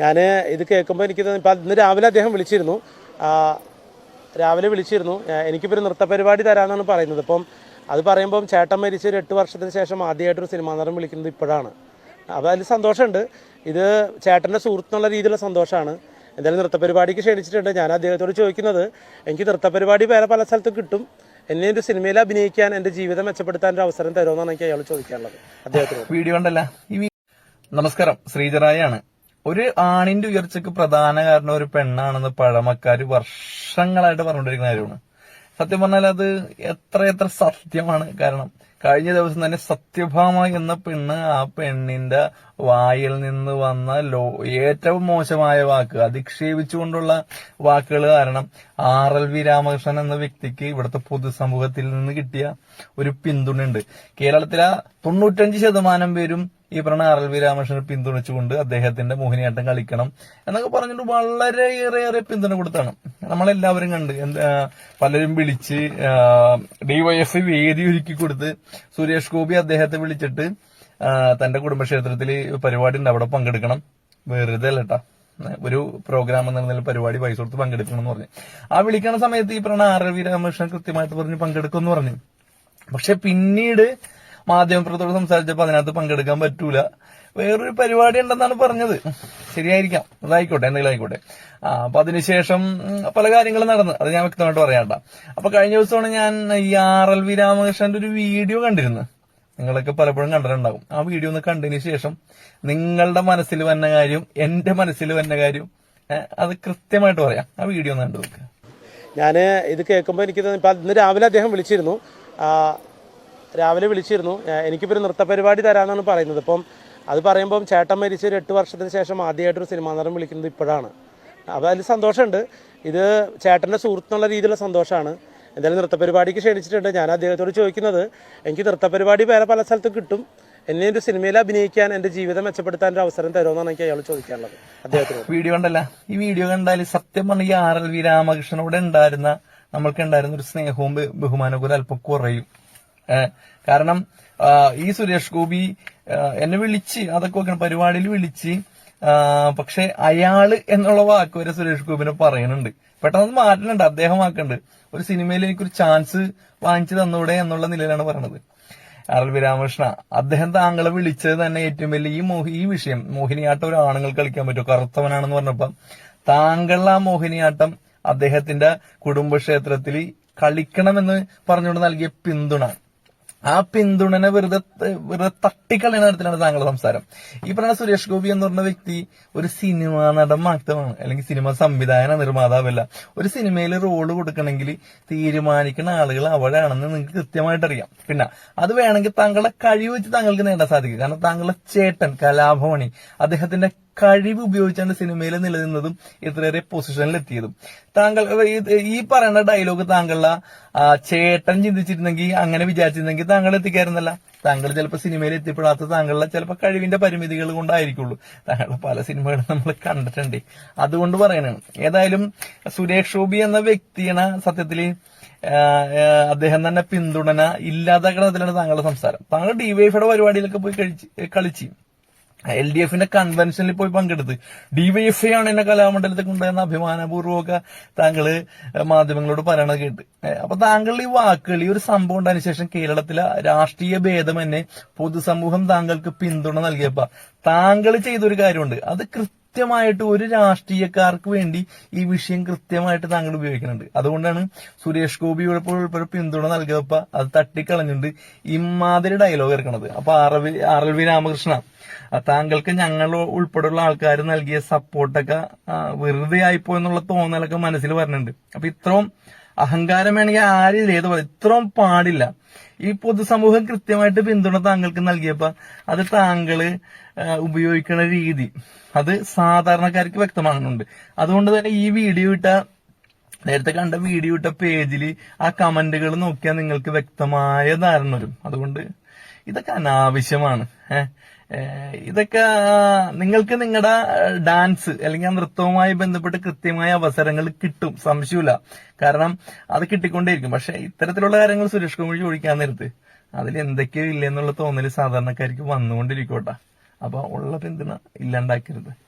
ഞാൻ ഇത് കേൾക്കുമ്പോൾ എനിക്ക് ഇപ്പം ഇന്ന് രാവിലെ അദ്ദേഹം വിളിച്ചിരുന്നു. രാവിലെ വിളിച്ചിരുന്നു. എനിക്കിപ്പോൾ ഒരു നൃത്തപരിപാടി തരാമെന്നാണ് പറയുന്നത്. ഇപ്പം അത് പറയുമ്പം ചേട്ടൻ മരിച്ച ഒരു എട്ട് വർഷത്തിന് ശേഷം ആദ്യമായിട്ടൊരു സിനിമാ നടൻ വിളിക്കുന്നത് ഇപ്പോഴാണ്. അപ്പോൾ അതിൽ സന്തോഷമുണ്ട്. ഇത് ചേട്ടന്റെ സുഹൃത്തുള്ള രീതിയിലുള്ള സന്തോഷമാണ്. എന്തായാലും നൃത്തപരിപാടിക്ക് ക്ഷണിച്ചിട്ടുണ്ട്. ഞാൻ അദ്ദേഹത്തോട് ചോദിക്കുന്നത് എനിക്ക് നൃത്തപരിപാടി വേറെ പല സ്ഥലത്തും കിട്ടും. എന്നെ ഒരു സിനിമയിൽ അഭിനയിക്കാൻ എന്റെ ജീവിതം മെച്ചപ്പെടുത്താൻ ഒരു അവസരം തരുമെന്നാണ് എനിക്ക് അയാൾ ചോദിക്കാനുള്ളത്. അദ്ദേഹത്തിന് വീഡിയോ ഉണ്ടല്ലോ നമസ്കാരം. ശ്രീജറായാണ്. ഒരു ആണിന്റെ ഉയർച്ചയ്ക്ക് പ്രധാന കാരണം ഒരു പെണ്ണാണെന്ന് പഴമക്കാർ വർഷങ്ങളായിട്ട് പറഞ്ഞുകൊണ്ടിരിക്കുന്ന കാര്യമാണ്. സത്യം പറഞ്ഞാൽ അത് എത്ര എത്ര സത്യമാണ്. കാരണം കഴിഞ്ഞ ദിവസം തന്നെ സത്യഭാമ എന്ന പെണ്ണ് ആ പെണ്ണിന്റെ വായിൽ നിന്ന് വന്ന ലോ ഏറ്റവും മോശമായ വാക്ക് അധിക്ഷേപിച്ചുകൊണ്ടുള്ള വാക്കുകൾ കാരണം ആർ എൽ വി രാമകൃഷ്ണൻ എന്ന വ്യക്തിക്ക് ഇവിടുത്തെ പൊതുസമൂഹത്തിൽ നിന്ന് കിട്ടിയ ഒരു പിന്തുണയുണ്ട്. കേരളത്തിലെ തൊണ്ണൂറ്റഞ്ച് ശതമാനം പേരും ഈ പറഞ്ഞ ആർ എൽ വി രാമകൃഷ്ണനെ പിന്തുണച്ചുകൊണ്ട് അദ്ദേഹത്തിന്റെ മോഹിനിയാട്ടം കളിക്കണം എന്നൊക്കെ പറഞ്ഞിട്ട് വളരെ ഏറെ ഏറെ പിന്തുണ കൊടുത്താണ്. നമ്മളെല്ലാവരും കണ്ട് പലരും വിളിച്ച് ഡിവൈഎഫ് വേദി ഒരുക്കി കൊടുത്ത് സുരേഷ് ഗോപി അദ്ദേഹത്തെ വിളിച്ചിട്ട് തന്റെ കുടുംബക്ഷേത്രത്തിൽ പരിപാടി ഉണ്ട്. അവിടെ പങ്കെടുക്കണം. വെറുതെ അല്ലട്ടാ ഒരു പ്രോഗ്രാം എന്ന നിലയിൽ പരിപാടി പൈസ കൊടുത്ത് പങ്കെടുക്കണം എന്ന് പറഞ്ഞു. ആ വിളിക്കണ സമയത്ത് ഈ പറഞ്ഞ ആർ വി രാമകൃഷ്ണൻ കൃത്യമായിട്ട് പറഞ്ഞ് പങ്കെടുക്കും എന്ന് പറഞ്ഞു. പക്ഷെ പിന്നീട് മാധ്യമപ്രവർത്തകർ സംസാരിച്ചപ്പോൾ അതിനകത്ത് പങ്കെടുക്കാൻ പറ്റൂല. വേറൊരു പരിപാടി ഉണ്ടെന്നാണ് പറഞ്ഞത്. ശരിയായിരിക്കാം. അതായിക്കോട്ടെ എന്തെങ്കിലും ആയിക്കോട്ടെ. ആ അപ്പൊ അതിനുശേഷം പല കാര്യങ്ങളും നടന്നു. അത് ഞാൻ വ്യക്തമായിട്ട് പറയാണ്ട അപ്പൊ കഴിഞ്ഞ ദിവസമാണ് ഞാൻ ഈ ആർ എൽ വി രാമകൃഷ്ണന്റെ ഒരു വീഡിയോ കണ്ടിരുന്നു നിങ്ങളൊക്കെ പലപ്പോഴും കണ്ടിട്ടുണ്ടാകും. ആ വീഡിയോ ഒന്ന് കണ്ടതിന് ശേഷം നിങ്ങളുടെ മനസ്സിൽ വന്ന കാര്യം എന്റെ മനസ്സിൽ വന്ന കാര്യം അത് കൃത്യമായിട്ട് പറയാം. ആ വീഡിയോ ഒന്ന് കണ്ടു നോക്കുക ഞാൻ ഇത് കേൾക്കുമ്പോൾ എനിക്ക് ഇന്ന് രാവിലെ അദ്ദേഹം വിളിച്ചിരുന്നു. രാവിലെ വിളിച്ചിരുന്നു. എനിക്കിപ്പോൾ ഒരു നൃത്ത പരിപാടി തരാമെന്നാണ് പറയുന്നത്. ഇപ്പം അത് പറയുമ്പം ചേട്ടൻ മരിച്ച ഒരു എട്ട് വർഷത്തിന് ശേഷം ആദ്യമായിട്ടൊരു സിനിമാ നടൻ വിളിക്കുന്നത് ഇപ്പോഴാണ്. അപ്പോൾ അതിൽ സന്തോഷമുണ്ട്. ഇത് ചേട്ടന്റെ സുഹൃത്തുള്ള രീതിയിലുള്ള സന്തോഷമാണ്. എന്തായാലും നൃത്തപരിപാടിക്ക് ക്ഷണിച്ചിട്ടുണ്ട്. ഞാൻ അദ്ദേഹത്തോട് ചോദിക്കുന്നത് എനിക്ക് നൃത്തപരിപാടി വേറെ പല സ്ഥലത്തും കിട്ടും. എന്നെ ഒരു സിനിമയിൽ അഭിനയിക്കാൻ എന്റെ ജീവിതം മെച്ചപ്പെടുത്താൻ ഒരു അവസരം തരുമെന്നാണ് എനിക്ക് അയാൾ ചോദിക്കാനുള്ളത്. അദ്ദേഹത്തിന് വീഡിയോ കണ്ടല്ല? ഈ വീഡിയോ കണ്ടാൽ സത്യം പറഞ്ഞ ആർ എൽ വി രാമകൃഷ്ണനോട് ഉണ്ടായിരുന്ന നമ്മൾക്ക് ഉണ്ടായിരുന്ന ഒരു സ്നേഹവും ബഹുമാനവും കൂടെ അല്പം കുറയും. കാരണം ഈ സുരേഷ് ഗോപി എന്നെ വിളിച്ച് അതൊക്കെ വെക്കണം പരിപാടിയിൽ വിളിച്ച്. പക്ഷെ അയാൾ എന്നുള്ള വാക്ക് വരെ സുരേഷ് ഗോപിനെ പറയുന്നുണ്ട്. പെട്ടെന്ന് മാറ്റുന്നുണ്ട് അദ്ദേഹം ആക്കുന്നുണ്ട് ഒരു സിനിമയിൽ എനിക്കൊരു ചാൻസ് വാങ്ങിച്ചു തന്നൂടെ എന്നുള്ള നിലയിലാണ് പറയണത്. ആർ വി രാമകൃഷ്ണ അദ്ദേഹം താങ്കളെ വിളിച്ചത് തന്നെ ഏറ്റവും വലിയ ഈ മോഹി ഈ വിഷയം മോഹിനിയാട്ടം ഒരു ആണുങ്ങൾ കളിക്കാൻ പറ്റുമോ കറുത്തവനാണെന്ന് പറഞ്ഞപ്പം. താങ്കൾ ആ മോഹിനിയാട്ടം അദ്ദേഹത്തിന്റെ കുടുംബക്ഷേത്രത്തിൽ കളിക്കണമെന്ന് പറഞ്ഞുകൊണ്ട് നൽകിയ പിന്തുണ. ആ പിന്തുണനെ വെറുതെ വെറുതെ തട്ടിക്കളയുന്ന തരത്തിലാണ് താങ്കളുടെ സംസാരം. ഈ പറഞ്ഞ സുരേഷ് ഗോപി എന്ന് പറഞ്ഞ വ്യക്തി ഒരു സിനിമാ നടൻ മാത്രമാണ്. അല്ലെങ്കിൽ സിനിമ സംവിധായന നിർമ്മാതാവല്ല. ഒരു സിനിമയിൽ റോൾ കൊടുക്കണമെങ്കിൽ തീരുമാനിക്കുന്ന ആളുകൾ അവിടെയാണെന്ന് നിങ്ങൾക്ക് കൃത്യമായിട്ട് അറിയാം പിന്നെ അത് വേണമെങ്കിൽ താങ്കളുടെ കഴിവ് വെച്ച് താങ്കൾക്ക് നേടാൻ സാധിക്കും. കാരണം താങ്കളുടെ ചേട്ടൻ കലാഭവണി അദ്ദേഹത്തിന്റെ കഴിവ് ഉപയോഗിച്ചാണ് സിനിമയിൽ നിലനിന്നതും ഇത്രയേറെ പൊസിഷനിൽ എത്തിയതും. താങ്കൾ ഈ- പറയുന്ന ഡയലോഗ് താങ്കളുടെ ചേട്ടൻ ചിന്തിച്ചിരുന്നെങ്കിൽ അങ്ങനെ വിചാരിച്ചിരുന്നെങ്കിൽ താങ്കൾ എത്തിക്കായിരുന്നല്ല. താങ്കൾ ചിലപ്പോൾ സിനിമയിൽ എത്തിപ്പെടാത്ത താങ്കളുടെ ചിലപ്പോൾ കഴിവിന്റെ പരിമിതികൾ കൊണ്ടായിരിക്കുള്ളൂ. താങ്കളുടെ പല സിനിമകളും നമ്മൾ കണ്ടിട്ടുണ്ട്. അതുകൊണ്ട് പറയണേ ഏതായാലും സുരേഷ് ഗോപി എന്ന വ്യക്തിയാണ് ആ, അദ്ദേഹം തന്നെ പിന്തുണന ഇല്ലാതാക്കണ അതിലാണ് താങ്കളുടെ സംസാരം. താങ്കൾ ഡിവൈഫയുടെ പരിപാടിയിലൊക്കെ പോയി കഴിച്ച് കളിച്ച്. എൽ ഡി എഫിന്റെ കൺവെൻഷനിൽ പോയി പങ്കെടുത്ത് ഡിവൈഎഫ്ഐ ആണ് എന്നെ കലാമണ്ഡലത്തിൽ കൊണ്ടുവന്ന അഭിമാനപൂർവമൊക്കെ താങ്കൾ മാധ്യമങ്ങളോട് പറയണത് കേട്ട്. അപ്പൊ താങ്കളുടെ ഈ വാക്കുകൾ ഈ ഒരു സംഭവം ഉണ്ടായതിനു ശേഷം കേരളത്തിലെ രാഷ്ട്രീയ ഭേദം തന്നെ പൊതുസമൂഹം താങ്കൾക്ക് പിന്തുണ നൽകിയപ്പോ. താങ്കൾ ചെയ്തൊരു കാര്യമുണ്ട്. അത് കൃത്യമായിട്ട് ഒരു രാഷ്ട്രീയക്കാർക്ക് വേണ്ടി ഈ വിഷയം കൃത്യമായിട്ട് താങ്കൾ ഉപയോഗിക്കുന്നുണ്ട്. അതുകൊണ്ടാണ് സുരേഷ് ഗോപി ഉൾപ്പെടെ പിന്തുണ നൽകിയപ്പ അത് തട്ടിക്കളഞ്ഞിട്ട് ഇമാതിരി ഡയലോഗ് ഇറക്കണത്. അപ്പൊ R V R L V Ramakrishna താങ്കൾക്ക് ഞങ്ങൾ ഉൾപ്പെടെയുള്ള ആൾക്കാർ നൽകിയ സപ്പോർട്ടൊക്കെ വെറുതെ ആയിപ്പോ എന്നുള്ള തോന്നലൊക്കെ മനസ്സിൽ വരുന്നുണ്ട് അപ്പൊ ഇത്രയും അഹങ്കാരം വേണമെങ്കിൽ ആരും ഏത് ഇത്രയും പാടില്ല. ഈ പൊതുസമൂഹം കൃത്യമായിട്ട് പിന്തുണ താങ്കൾക്ക് നൽകിയപ്പോ അത് താങ്കൾ ഉപയോഗിക്കുന്ന രീതി. അത് സാധാരണക്കാർക്ക് വ്യക്തമാകുന്നുണ്ട്. അതുകൊണ്ട് തന്നെ ഈ വീഡിയോ ഇട്ട നേരത്തെ കണ്ട വീഡിയോ ഇട്ട പേജിൽ ആ കമന്റുകൾ നോക്കിയാൽ നിങ്ങൾക്ക് വ്യക്തമായ ധാരണ വരും. അതുകൊണ്ട് ഇതൊക്കെ അനാവശ്യമാണ്. ഇതൊക്കെ നിങ്ങൾക്ക് നിങ്ങളുടെ ഡാൻസ് അല്ലെങ്കിൽ നൃത്തവുമായി ബന്ധപ്പെട്ട് കൃത്യമായ അവസരങ്ങൾ കിട്ടും. സംശയമില്ല. കാരണം അത് കിട്ടിക്കൊണ്ടേയിരിക്കും. പക്ഷെ ഇത്തരത്തിലുള്ള കാര്യങ്ങൾ സുരേഷ് ഗോപി ചോദിക്കാൻ നേരത്ത് അതിൽ എന്തൊക്കെയോ ഇല്ലെന്നുള്ള തോന്നൽ സാധാരണക്കാർക്ക് വന്നുകൊണ്ടിരിക്കോട്ടെ അപ്പൊ ഉള്ള പിന്തുണ ഇല്ലാണ്ടാക്കരുത്?